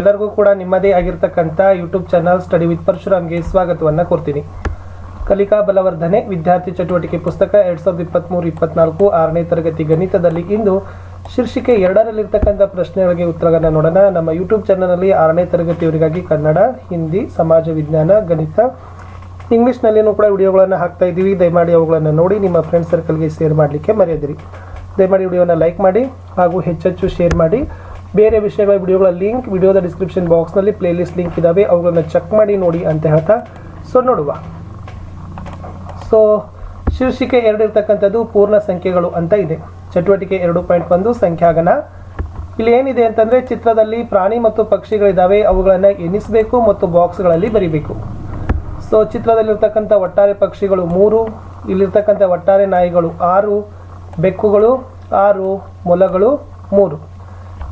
ಎಲ್ಲರಿಗೂ ಕೂಡ ನಿಮ್ಮದೇ ಆಗಿರ್ತಕ್ಕಂಥ ಯೂಟ್ಯೂಬ್ ಚಾನಲ್ ಸ್ಟಡಿ ವಿತ್ ಪರಶುರಾಮ್ಗೆ ಸ್ವಾಗತವನ್ನು ಕೋರ್ತೀನಿ. ಕಲಿಕಾ ಬಲವರ್ಧನೆ ವಿದ್ಯಾರ್ಥಿ ಚಟುವಟಿಕೆ ಪುಸ್ತಕ ಎರಡ್ ಸಾವಿರದ ಇಪ್ಪತ್ತ್ಮೂರು ಇಪ್ಪತ್ನಾಲ್ಕು ಆರನೇ ತರಗತಿ ಗಣಿತದಲ್ಲಿ ಇಂದು ಶೀರ್ಷಿಕೆ ಎರಡರಲ್ಲಿರ್ತಕ್ಕಂಥ ಪ್ರಶ್ನೆಗಳಿಗೆ ಉತ್ತರಗಳನ್ನು ನೋಡೋಣ. ನಮ್ಮ ಯೂಟ್ಯೂಬ್ ಚಾನಲಲ್ಲಿ ಆರನೇ ತರಗತಿಯವರಿಗಾಗಿ ಕನ್ನಡ, ಹಿಂದಿ, ಸಮಾಜ, ವಿಜ್ಞಾನ, ಗಣಿತ ಇಂಗ್ಲೀಷ್ನಲ್ಲಿಯೂ ಕೂಡ ವಿಡಿಯೋಗಳನ್ನು ಹಾಕ್ತಾ ಇದ್ದೀವಿ. ದಯಮಾಡಿ ಅವುಗಳನ್ನು ನೋಡಿ, ನಿಮ್ಮ ಫ್ರೆಂಡ್ ಸರ್ಕಲ್ಗೆ ಶೇರ್ ಮಾಡಲಿಕ್ಕೆ ಮರೆಯದಿರಿ. ದಯಮಾಡಿ ವಿಡಿಯೋನ ಲೈಕ್ ಮಾಡಿ ಹಾಗೂ ಹೆಚ್ಚೆಚ್ಚು ಶೇರ್ ಮಾಡಿ. ಬೇರೆ ವಿಷಯಗಳ ವಿಡಿಯೋಗಳ ಲಿಂಕ್ ವಿಡಿಯೋದ ಡಿಸ್ಕ್ರಿಪ್ಷನ್ ಬಾಕ್ಸ್ನಲ್ಲಿ ಪ್ಲೇಲಿಸ್ಟ್ ಲಿಂಕ್ ಇದ್ದಾವೆ ಅವುಗಳನ್ನು ಚೆಕ್ ಮಾಡಿ ನೋಡಿ ಅಂತ ಹೇಳ್ತಾ, ಸೊ ನೋಡುವ. ಸೊ ಶೀರ್ಷಿಕೆ ಎರಡು ಇರ್ತಕ್ಕಂಥದ್ದು ಪೂರ್ಣ ಸಂಖ್ಯೆಗಳು ಅಂತ ಇದೆ. ಚಟುವಟಿಕೆ ಎರಡು ಪಾಯಿಂಟ್ ಒಂದು, ಸಂಖ್ಯಾಗನ. ಇಲ್ಲಿ ಏನಿದೆ ಅಂತಂದರೆ ಚಿತ್ರದಲ್ಲಿ ಪ್ರಾಣಿ ಮತ್ತು ಪಕ್ಷಿಗಳಿದ್ದಾವೆ ಅವುಗಳನ್ನು ಎಣಿಸಬೇಕು ಮತ್ತು ಬಾಕ್ಸ್ಗಳಲ್ಲಿ ಬರಿಬೇಕು. ಸೊ ಚಿತ್ರದಲ್ಲಿರ್ತಕ್ಕಂಥ ಒಟ್ಟಾರೆ ಪಕ್ಷಿಗಳು ಮೂರು, ಇಲ್ಲಿರ್ತಕ್ಕಂಥ ಒಟ್ಟಾರೆ ನಾಯಿಗಳು ಆರು, ಬೆಕ್ಕುಗಳು ಆರು, ಮೊಲಗಳು ಮೂರು.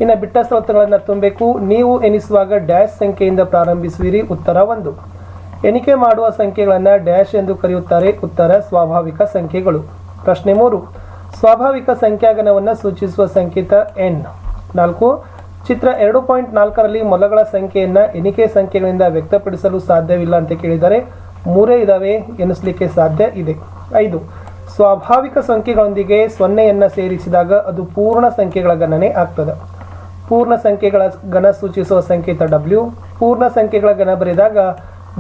ಇನ್ನು ಬಿಟ್ಟ ಸ್ತೋತ್ರಗಳನ್ನು ತುಂಬಬೇಕು. ನೀವು ಎನಿಸುವಾಗ ಡ್ಯಾಶ್ ಸಂಖ್ಯೆಯಿಂದ ಪ್ರಾರಂಭಿಸುವಿರಿ. ಉತ್ತರ ಒಂದು. ಎಣಿಕೆ ಮಾಡುವ ಸಂಖ್ಯೆಗಳನ್ನು ಡ್ಯಾಶ್ ಎಂದು ಕರೆಯುತ್ತಾರೆ. ಉತ್ತರ, ಸ್ವಾಭಾವಿಕ ಸಂಖ್ಯೆಗಳು. ಪ್ರಶ್ನೆ ಮೂರು. ಸ್ವಾಭಾವಿಕ ಸಂಖ್ಯಾಗನವನ್ನು ಸೂಚಿಸುವ ಸಂಕೇತ ಎನ್. ನಾಲ್ಕು. ಚಿತ್ರ ಎರಡು ಪಾಯಿಂಟ್ ನಾಲ್ಕರಲ್ಲಿ ಮೊಲಗಳ ಸಂಖ್ಯೆಯನ್ನು ಎಣಿಕೆ ಸಂಖ್ಯೆಗಳಿಂದ ವ್ಯಕ್ತಪಡಿಸಲು ಸಾಧ್ಯವಿಲ್ಲ ಅಂತ ಕೇಳಿದರೆ ಮೂರೇ ಇದಾವೆ ಎನಿಸಲಿಕ್ಕೆ ಸಾಧ್ಯ ಇದೆ. ಐದು. ಸ್ವಾಭಾವಿಕ ಸಂಖ್ಯೆಗಳೊಂದಿಗೆ ಸೊನ್ನೆಯನ್ನು ಸೇರಿಸಿದಾಗ ಅದು ಪೂರ್ಣ ಸಂಖ್ಯೆಗಳ ಗಣನೆ ಆಗ್ತದೆ. ಪೂರ್ಣ ಸಂಖ್ಯೆಗಳ ಘನ ಸೂಚಿಸುವ ಸಂಕೇತ ಡಬ್ಲ್ಯೂ ಪೂರ್ಣ ಸಂಖ್ಯೆಗಳ ಘನ ಬರೆದಾಗ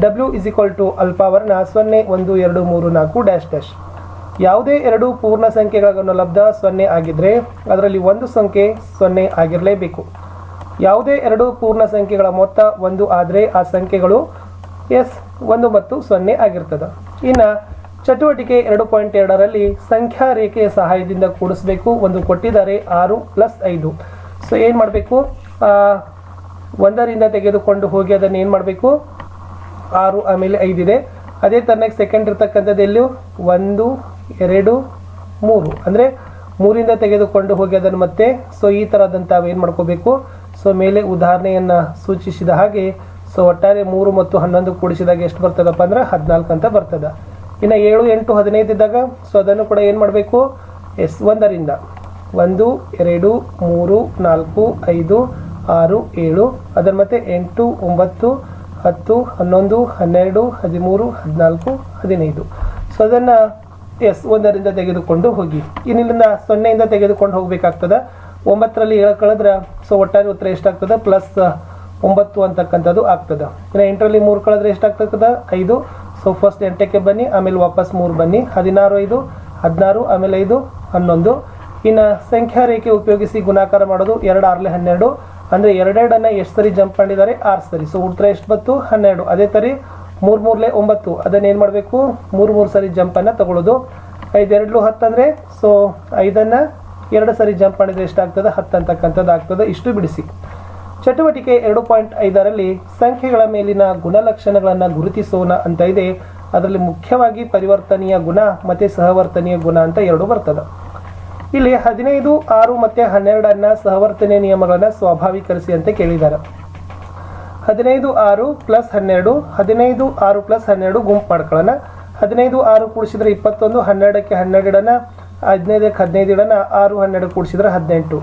ಡಬ್ಲ್ಯೂ ಇಸ್ ಈಕ್ವಲ್ ಟು ಅಲ್ಪಾವರ್ಣ ಸೊನ್ನೆ, ಒಂದು, ಎರಡು, ಮೂರು, ನಾಲ್ಕು ಡ್ಯಾಶ್ ಡ್ಯಾಶ್ ಯಾವುದೇ ಎರಡು ಪೂರ್ಣ ಸಂಖ್ಯೆಗಳ ಲಬ್ಧ ಸೊನ್ನೆ ಆಗಿದ್ದರೆ ಅದರಲ್ಲಿ ಒಂದು ಸಂಖ್ಯೆ ಸೊನ್ನೆ ಆಗಿರಲೇಬೇಕು. ಯಾವುದೇ ಎರಡು ಪೂರ್ಣ ಸಂಖ್ಯೆಗಳ ಮೊತ್ತ ಒಂದು ಆದರೆ ಆ ಸಂಖ್ಯೆಗಳು ಎಸ್, ಒಂದು ಮತ್ತು ಸೊನ್ನೆ ಆಗಿರ್ತದೆ. ಇನ್ನು ಚಟುವಟಿಕೆ ಎರಡು ಪಾಯಿಂಟ್ ಎರಡರಲ್ಲಿ ಸಂಖ್ಯಾ ರೇಖೆಯ ಸಹಾಯದಿಂದ ಕೂಡಿಸಬೇಕು. ಒಂದು ಕೊಟ್ಟಿದ್ದಾರೆ ಆರು ಪ್ಲಸ್ ಐದು. ಸೊ ಏನು ಮಾಡಬೇಕು? ಒಂದರಿಂದ ತೆಗೆದುಕೊಂಡು ಹೋಗಿ ಅದನ್ನು ಏನು ಮಾಡಬೇಕು? ಆರು ಆಮೇಲೆ ಐದಿದೆ ಅದೇ ಥರನಾಗಿ ಸೆಕೆಂಡ್ ಇರ್ತಕ್ಕಂಥದ್ದು ಎಲ್ಲೂ? ಒಂದು, ಎರಡು, ಮೂರು. ಅಂದರೆ ಮೂರಿಂದ ತೆಗೆದುಕೊಂಡು ಹೋಗಿ ಅದನ್ನು ಮತ್ತೆ ಸೊ ಈ ಥರದಂಥ ಏನು ಮಾಡ್ಕೋಬೇಕು? ಸೊ ಮೇಲೆ ಉದಾಹರಣೆಯನ್ನು ಸೂಚಿಸಿದ ಹಾಗೆ ಸೊ ಒಟ್ಟಾರೆ ಮೂರು ಮತ್ತು ಹನ್ನೊಂದು ಕೂಡಿಸಿದಾಗ ಎಷ್ಟು ಬರ್ತದಪ್ಪ ಅಂದ್ರೆ ಹದಿನಾಲ್ಕು ಅಂತ ಬರ್ತದೆ. ಇನ್ನು ಏಳು, ಎಂಟು, ಹದಿನೈದು ಇದ್ದಾಗ ಸೊ ಅದನ್ನು ಕೂಡ ಏನು ಮಾಡಬೇಕು? ಎಸ್, ಒಂದರಿಂದ. ಒಂದು, ಎರಡು, ಮೂರು, ನಾಲ್ಕು, ಐದು, ಆರು, ಏಳು, ಅದರ ಮತ್ತೆ ಎಂಟು, ಒಂಬತ್ತು, ಹತ್ತು, ಹನ್ನೊಂದು, ಹನ್ನೆರಡು, ಹದಿಮೂರು, ಹದಿನಾಲ್ಕು, ಹದಿನೈದು. ಸೊ ಅದನ್ನು ಎಸ್ ಒಂದರಿಂದ ತೆಗೆದುಕೊಂಡು ಹೋಗಿ. ಇನ್ನಿಲ್ಲಿಂದ ಸೊನ್ನೆಯಿಂದ ತೆಗೆದುಕೊಂಡು ಹೋಗಬೇಕಾಗ್ತದೆ. ಒಂಬತ್ತರಲ್ಲಿ ಏಳು ಕಳೆದ್ರೆ ಸೊ ಒಟ್ಟಾರೆ ಉತ್ತರ ಎಷ್ಟಾಗ್ತದೆ? ಪ್ಲಸ್ ಒಂಬತ್ತು ಅಂತಕ್ಕಂಥದ್ದು ಆಗ್ತದೆ. ಇನ್ನು ಎಂಟರಲ್ಲಿ ಮೂರು ಕಳೆದ್ರೆ ಎಷ್ಟಾಗ್ತದೆ? ಐದು. ಸೊ ಫಸ್ಟ್ ಎಂಟಕ್ಕೆ ಬನ್ನಿ, ಆಮೇಲೆ ವಾಪಸ್ ಮೂರು ಬನ್ನಿ. ಹದಿನಾರು, ಐದು. ಹದಿನಾರು, ಆಮೇಲೆ ಐದು. ಹನ್ನೊಂದು. ಇನ್ನು ಸಂಖ್ಯಾ ರೇಖೆ ಉಪಯೋಗಿಸಿ ಗುಣಾಕಾರ ಮಾಡೋದು ಎರಡು ಆರಲೆ ಹನ್ನೆರಡು. ಅಂದರೆ ಎರಡೆರಡನ್ನು ಎಷ್ಟು ಸರಿ ಜಂಪ್ ಮಾಡಿದ್ದಾರೆ? ಆರು ಸರಿ. ಸೊ ಉತ್ತರ ಎಷ್ಟು ಬತ್ತು ಹನ್ನೆರಡು. ಅದೇ ತರಿ ಮೂರು ಮೂರಲೆ ಒಂಬತ್ತು. ಅದನ್ನು ಏನು ಮಾಡಬೇಕು? ಮೂರು ಮೂರು ಸರಿ ಜಂಪನ್ನು ತಗೊಳ್ಳೋದು. ಐದೆರಡು ಹತ್ತು ಅಂದರೆ ಸೊ ಐದನ್ನು ಎರಡು ಸರಿ ಜಂಪ್ ಮಾಡಿದರೆ ಎಷ್ಟಾಗ್ತದೆ? ಹತ್ತು ಅಂತಕ್ಕಂಥದ್ದು ಆಗ್ತದೆ. ಇಷ್ಟು ಬಿಡಿಸಿ. ಚಟುವಟಿಕೆ ಎರಡು ಪಾಯಿಂಟ್ ಐದರಲ್ಲಿ ಸಂಖ್ಯೆಗಳ ಮೇಲಿನ ಗುಣಲಕ್ಷಣಗಳನ್ನು ಗುರುತಿಸೋಣ ಅಂತ ಇದೆ. ಅದರಲ್ಲಿ ಮುಖ್ಯವಾಗಿ ಪರಿವರ್ತನೀಯ ಗುಣ ಮತ್ತು ಸಹವರ್ತನೀಯ ಗುಣ ಅಂತ ಎರಡು ಬರ್ತದೆ. ಇಲ್ಲಿ ಹದಿನೈದು, ಆರು ಮತ್ತು ಹನ್ನೆರಡನ್ನ ಸಹವರ್ತನೆ ನಿಯಮಗಳನ್ನು ಸ್ವಾಭಾವಿಕರಿಸಿ ಅಂತ ಕೇಳಿದ್ದಾರೆ. ಹದಿನೈದು, ಆರು ಪ್ಲಸ್ ಹನ್ನೆರಡು, ಹದಿನೈದು, ಆರು ಪ್ಲಸ್ ಹನ್ನೆರಡು ಗುಂಪು ಮಾಡ್ಕೊಳ್ಳೋಣ. ಹದಿನೈದು, ಆರು ಕೂಡಿಸಿದ್ರೆ ಇಪ್ಪತ್ತೊಂದು, ಹನ್ನೆರಡಕ್ಕೆ ಹನ್ನೆರಡು ಇಡೋಣ ಹದಿನೈದಕ್ಕೆ ಹದಿನೈದು ಇಡೋಣ ಆರು, ಹನ್ನೆರಡು ಕೂಡಿಸಿದ್ರೆ ಹದಿನೆಂಟು.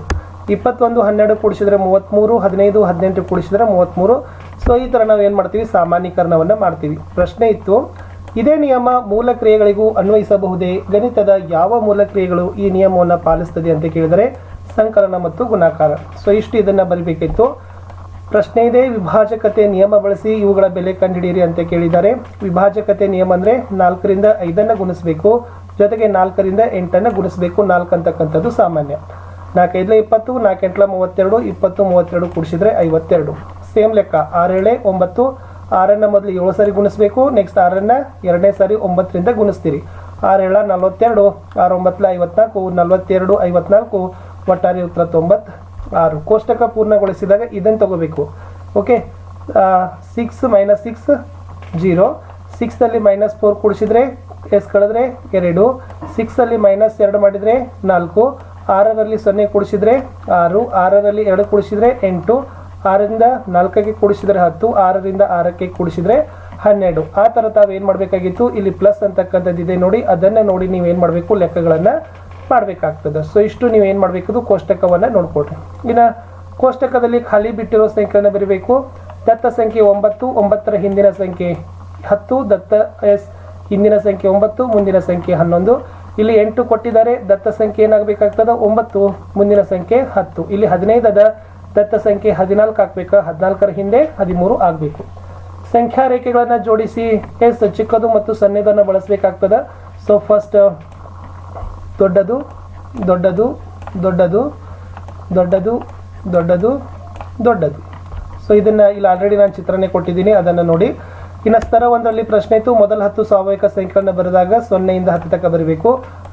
ಇಪ್ಪತ್ತೊಂದು, ಹನ್ನೆರಡು ಕೂಡಿಸಿದ್ರೆ ಮೂವತ್ತ್ಮೂರು, ಹದಿನೈದು, ಹದಿನೆಂಟು ಕೂಡಿಸಿದ್ರೆ ಮೂವತ್ತ್ಮೂರು. ಸೊ ಈ ಥರ ನಾವು ಏನು ಮಾಡ್ತೀವಿ? ಸಾಮಾನ್ಯೀಕರಣವನ್ನು ಮಾಡ್ತೀವಿ. ಪ್ರಶ್ನೆ ಇತ್ತು ಇದೇ ನಿಯಮ ಮೂಲ ಕ್ರಿಯೆಗಳಿಗೂ ಅನ್ವಯಿಸಬಹುದೇ? ಗಣಿತದ ಯಾವ ಮೂಲ ಕ್ರಿಯೆಗಳು ಈ ನಿಯಮವನ್ನು ಪಾಲಿಸ್ತದೆ ಅಂತ ಕೇಳಿದರೆ ಸಂಕಲನ ಮತ್ತು ಗುಣಾಕಾರ. ಸೊ, ಇಷ್ಟು ಇದನ್ನು ಬರಬೇಕಿತ್ತು. ಪ್ರಶ್ನೆ ಇದೆ, ವಿಭಾಜಕತೆ ನಿಯಮ ಬಳಸಿ ಇವುಗಳ ಬೆಲೆ ಕಂಡುಹಿಡಿಯಿರಿ ಅಂತ ಕೇಳಿದ್ದಾರೆ. ವಿಭಾಜಕತೆ ನಿಯಮ ಅಂದರೆ ನಾಲ್ಕರಿಂದ ಐದನ್ನು ಗುಣಿಸಬೇಕು. ಜೊತೆಗೆ ನಾಲ್ಕರಿಂದ ಎಂಟನ್ನು ಗುಣಿಸಬೇಕು. ನಾಲ್ಕು ಅಂತಕ್ಕಂಥದ್ದು ಸಾಮಾನ್ಯ. ನಾಲ್ಕೈದಲ ಇಪ್ಪತ್ತು ನಾಲ್ಕೆಂಟ್ಲ ಮೂವತ್ತೆರಡು, ಇಪ್ಪತ್ತು ಮೂವತ್ತೆರಡು ಕೂಡಿಸಿದರೆ ಐವತ್ತೆರಡು. ಸೇಮ್ ಲೆಕ್ಕ. ಆರೇಳೆ, ಒಂಬತ್ತು ಆರನ್ನು ಮೊದಲು ಏಳು ಸಾರಿ ಗುಣಿಸ್ಬೇಕು ನೆಕ್ಸ್ಟ್ ಆರನ್ನು ಎರಡನೇ ಸಾರಿ ಒಂಬತ್ತರಿಂದ ಗುಣಿಸ್ತೀರಿ. ಆರೇಳ ನಲ್ವತ್ತೆರಡು, ಆರು ಒಂಬತ್ತಲ ಐವತ್ನಾಲ್ಕು, ನಲ್ವತ್ತೆರಡು ಐವತ್ನಾಲ್ಕು, ಒಟ್ಟಾರೆ ಉತ್ತರ ತೊಂಬತ್ತು ಆರು ಕೋಷ್ಟಕ ಪೂರ್ಣಗೊಳಿಸಿದಾಗ ಇದನ್ನು ತಗೋಬೇಕು. Okay? Six minus six zero ಸಿಕ್ಸಲ್ಲಿ minus four ಕೂಡಿಸಿದ್ರೆ ಎಸ್ ಕಳೆದ್ರೆ ಎರಡು. ಸಿಕ್ಸಲ್ಲಿ ಮೈನಸ್ ಎರಡು ಮಾಡಿದರೆ ನಾಲ್ಕು. ಆರರಲ್ಲಿ ಸೊನ್ನೆ ಕೂಡಿಸಿದ್ರೆ ಆರು. ಆರರಲ್ಲಿ ಎರಡು ಕೂಡಿಸಿದರೆ ಎಂಟು. ಆರರಿಂದ ನಾಲ್ಕಕ್ಕೆ ಕೂಡಿಸಿದರೆ ಹತ್ತು, ಆರರಿಂದ ಆರಕ್ಕೆ ಕೂಡಿಸಿದರೆ ಹನ್ನೆರಡು. ಆ ಥರ ತಾವು ಏನು ಮಾಡಬೇಕಾಗಿತ್ತು? ಇಲ್ಲಿ ಪ್ಲಸ್ ಅಂತಕ್ಕಂಥದ್ದು ಇದೆ ನೋಡಿ, ಅದನ್ನು ನೋಡಿ ನೀವೇನು ಮಾಡಬೇಕು? ಲೆಕ್ಕಗಳನ್ನು ಮಾಡಬೇಕಾಗ್ತದೆ. ಸೊ ಇಷ್ಟು ನೀವು ಏನು ಮಾಡಬೇಕು ಕೋಷ್ಟಕವನ್ನು ನೋಡ್ಕೊಳ್ರಿ. ಇನ್ನು ಕೋಷ್ಟಕದಲ್ಲಿ ಖಾಲಿ ಬಿಟ್ಟಿರೋ ಸಂಖ್ಯೆಯನ್ನು ಬರೀಬೇಕು. ದತ್ತ ಸಂಖ್ಯೆ ಒಂಬತ್ತು, ಒಂಬತ್ತರ ಹಿಂದಿನ ಸಂಖ್ಯೆ ಹತ್ತು, ದತ್ತ ಎಸ್ ಹಿಂದಿನ ಸಂಖ್ಯೆ ಒಂಬತ್ತು, ಮುಂದಿನ ಸಂಖ್ಯೆ ಹನ್ನೊಂದು. ಇಲ್ಲಿ ಎಂಟು ಕೊಟ್ಟಿದ್ದಾರೆ. ದತ್ತ ಸಂಖ್ಯೆ ಏನಾಗಬೇಕಾಗ್ತದೆ? ಒಂಬತ್ತು, ಮುಂದಿನ ಸಂಖ್ಯೆ ಹತ್ತು. ಇಲ್ಲಿ ಹದಿನೈದದ ದತ್ತ ಸಂಖ್ಯೆ ಹದಿನಾಲ್ಕು ಆಗ್ಬೇಕು, ಹದಿನಾಲ್ಕರ ಹಿಂದೆ ಹದಿಮೂರು ಆಗಬೇಕು. ಸಂಖ್ಯಾ ರೇಖೆಗಳನ್ನು ಜೋಡಿಸಿ ಎಸ್ ಚಿಕ್ಕದು ಮತ್ತು ಸಣ್ಣದನ್ನು ಬಳಸಬೇಕಾಗ್ತದ. ಸೊ ಫಸ್ಟ್ ದೊಡ್ಡದು ದೊಡ್ಡದು ದೊಡ್ಡದು ದೊಡ್ಡದು ದೊಡ್ಡದು ದೊಡ್ಡದು. ಸೊ ಇದನ್ನು ಇಲ್ಲಿ ಆಲ್ರೆಡಿ ನಾನು ಚಿತ್ರನೇ ಕೊಟ್ಟಿದ್ದೀನಿ, ಅದನ್ನು ನೋಡಿ. ಇನ್ನು ಸ್ತರ ಒಂದರಲ್ಲಿ ಪ್ರಶ್ನೆ ಇತ್ತು. ಮೊದಲ ಹತ್ತು ಸ್ವಾಭಾವಿಕ ಸಂಖ್ಯೆಗಳನ್ನ ಬರೆದಾಗ ಸೊನ್ನೆಯಿಂದ ಹತ್ತು ತನಕ ಬರೀಬೇಕು.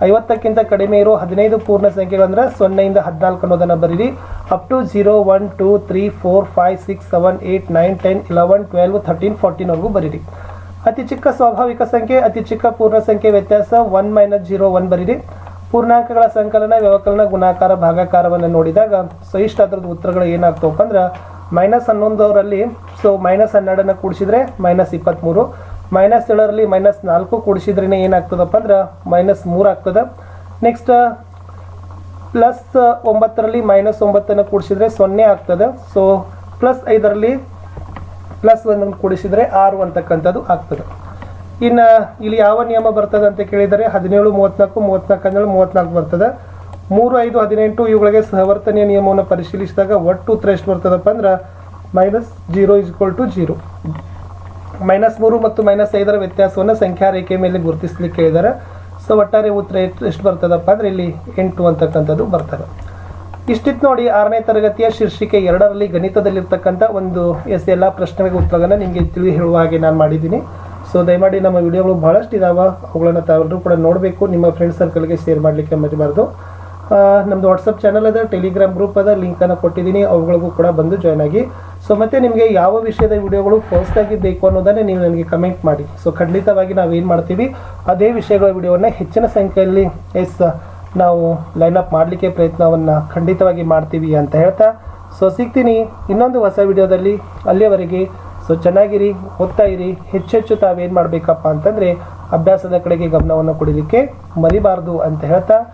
ಐವತ್ತಕ್ಕಿಂತ ಕಡಿಮೆ ಇರೋ ಹದಿನೈದು ಪೂರ್ಣ ಸಂಖ್ಯೆಗಳಂದ್ರೆ ಸೊನ್ನೆಯಿಂದ ಹದಿನಾಲ್ಕು ಅನ್ನೋದನ್ನು ಬರೀರಿ. Up to zero one two three four five six seven eight nine ten eleven twelve thirteen ಫೋರ್ಟೀನ್ವರೆಗೂ ಬರೀರಿ. ಅತಿ ಚಿಕ್ಕ ಸ್ವಾಭಾವಿಕ ಸಂಖ್ಯೆ, ಅತಿ ಚಿಕ್ಕ ಪೂರ್ಣ ಸಂಖ್ಯೆ ವ್ಯತ್ಯಾಸ ಒನ್ ಮೈನಸ್ ಜೀರೋ ಒನ್ ಬರೀರಿ. ಪೂರ್ಣಾಂಕಗಳ ಸಂಕಲನ, ವ್ಯವಕಲನ, ಗುಣಾಕಾರ, ಭಾಗಾಕಾರವನ್ನು ನೋಡಿದಾಗ ಸೊ ಇಷ್ಟ ಉತ್ತರಗಳು ಏನಾಗ್ತವಪ್ಪ ಅಂದ್ರೆ ಮೈನಸ್ ಹನ್ನೊಂದರಲ್ಲಿ ಸೊ ಮೈನಸ್ ಹನ್ನೆರಡನ್ನು ಕೂಡಿಸಿದ್ರೆ ಮೈನಸ್ ಇಪ್ಪತ್ತ್ಮೂರು ಮೈನಸ್ ಏಳರಲ್ಲಿ ಮೈನಸ್ ನಾಲ್ಕು ಕೂಡಿಸಿದ್ರೇ ಏನಾಗ್ತದಪ್ಪ ಅಂದ್ರೆ ಮೈನಸ್ ಮೂರು ಆಗ್ತದೆ. ನೆಕ್ಸ್ಟ್ ಪ್ಲಸ್ ಒಂಬತ್ತರಲ್ಲಿ ಮೈನಸ್ ಒಂಬತ್ತನ್ನು ಕೂಡಿಸಿದ್ರೆ ಸೊನ್ನೆ ಆಗ್ತದೆ. ಸೊ ಪ್ಲಸ್ ಐದರಲ್ಲಿ ಪ್ಲಸ್ ಒಂದನ್ನು ಕೂಡಿಸಿದರೆ ಆರು ಅಂತಕ್ಕಂಥದ್ದು ಆಗ್ತದೆ. ಇನ್ನು ಇಲ್ಲಿ ಯಾವ ನಿಯಮ ಬರ್ತದೆ ಅಂತ ಕೇಳಿದರೆ ಹದಿನೇಳು ಮೂವತ್ತ್ನಾಲ್ಕು ಮೂವತ್ನಾಲ್ಕು ಹನ್ನೆರಡು ಮೂವತ್ತ್ನಾಲ್ಕು ಬರ್ತದೆ. ಮೂರು, ಐದು, ಹದಿನೆಂಟು ಇವುಗಳಿಗೆ ಸಹವರ್ತನೀಯ ನಿಯಮವನ್ನು ಪರಿಶೀಲಿಸಿದಾಗ ಒಟ್ಟು ಉತ್ತರ ಎಷ್ಟು ಬರ್ತದಪ್ಪ ಅಂದ್ರೆ minus zero is equal to zero minus ಮೂರು ಮತ್ತು ಮೈನಸ್ ಐದರ ವ್ಯತ್ಯಾಸವನ್ನು ಸಂಖ್ಯಾ ರೇಖೆ ಮೇಲೆ ಗುರುತಿಸಲಿಕ್ಕೆ ಹೇಳಿದ್ದಾರೆ ಸೊ ಒಟ್ಟಾರೆ ಉತ್ತರ ಎಷ್ಟು ಬರ್ತದಪ್ಪ ಅಂದ್ರೆ ಇಲ್ಲಿ ಎಂಟು ಅಂತಕ್ಕಂಥದ್ದು ಬರ್ತದೆ. ಇಷ್ಟಿತ್ತು ನೋಡಿ ಆರನೇ ತರಗತಿಯ ಶೀರ್ಷಿಕೆ ಎರಡರಲ್ಲಿ ಗಣಿತದಲ್ಲಿರ್ತಕ್ಕಂಥ ಒಂದು ಎಸ್ ಎಲ್ಲ ಪ್ರಶ್ನೆಗಳಿಗೆ ಉತ್ತರಗಳನ್ನು ನಿಮಗೆ ತಿಳಿ ಹೇಳುವ ಹಾಗೆ ನಾನು ಮಾಡಿದ್ದೀನಿ. ಸೊ ದಯಮಾಡಿ ನಮ್ಮ ವಿಡಿಯೋಗಳು ಭಾಳಷ್ಟು ಇದಾವೆ. ಅವುಗಳನ್ನು ತಾವೆಲ್ಲರೂ ಕೂಡ ನೋಡಬೇಕು. ನಿಮ್ಮ ಫ್ರೆಂಡ್ ಸರ್ಕಲ್ಗೆ ಶೇರ್ ಮಾಡಲಿಕ್ಕೆ ಮರಿಬಾರ್ದು. ಆ, ನಮ್ದು ವಾಟ್ಸಪ್ ಚಾನಲ್ ಅದ ಟೆಲಿಗ್ರಾಮ್ ಗ್ರೂಪ್ ಅದ ಲಿಂಕನ್ನು ಕೊಟ್ಟಿದ್ದೀನಿ ಅವುಗಳಿಗೂ ಕೂಡ ಬಂದು ಜಾಯ್ನ್ ಆಗಿ. ಸೊ ಮತ್ತೆ ನಿಮಗೆ ಯಾವ ವಿಷಯದ ವಿಡಿಯೋಗಳು ಫಸ್ಟ್ ಆಗಿ ಬೇಕು ಅನ್ನೋದನ್ನೇ ನೀವು ನನಗೆ ಕಮೆಂಟ್ ಮಾಡಿ. ಸೊ ಖಂಡಿತವಾಗಿ ನಾವೇನು ಮಾಡ್ತೀವಿ ಅದೇ ವಿಷಯಗಳ ವಿಡಿಯೋವನ್ನು ಹೆಚ್ಚಿನ ಸಂಖ್ಯೆಯಲ್ಲಿ ಎಸ್ ನಾವು ಲೈನ್ ಅಪ್ ಮಾಡಲಿಕ್ಕೆ ಪ್ರಯತ್ನವನ್ನು ಖಂಡಿತವಾಗಿ ಮಾಡ್ತೀವಿ ಅಂತ ಹೇಳ್ತಾ. ಸೊ ಸಿಗ್ತೀನಿ ಇನ್ನೊಂದು ಹೊಸ ವಿಡಿಯೋದಲ್ಲಿ ಅಲ್ಲಿಯವರೆಗೆ ಸೊ ಚೆನ್ನಾಗಿರಿ ಓದ್ತಾ ಇರಿ. ಹೆಚ್ಚೆಚ್ಚು ತಾವೇನು ಮಾಡಬೇಕಪ್ಪ ಅಂತಂದರೆ ಅಭ್ಯಾಸದ ಕಡೆಗೆ ಗಮನವನ್ನು ಕೊಡಲಿಕ್ಕೆ ಮರಿಬಾರ್ದು ಅಂತ ಹೇಳ್ತಾ.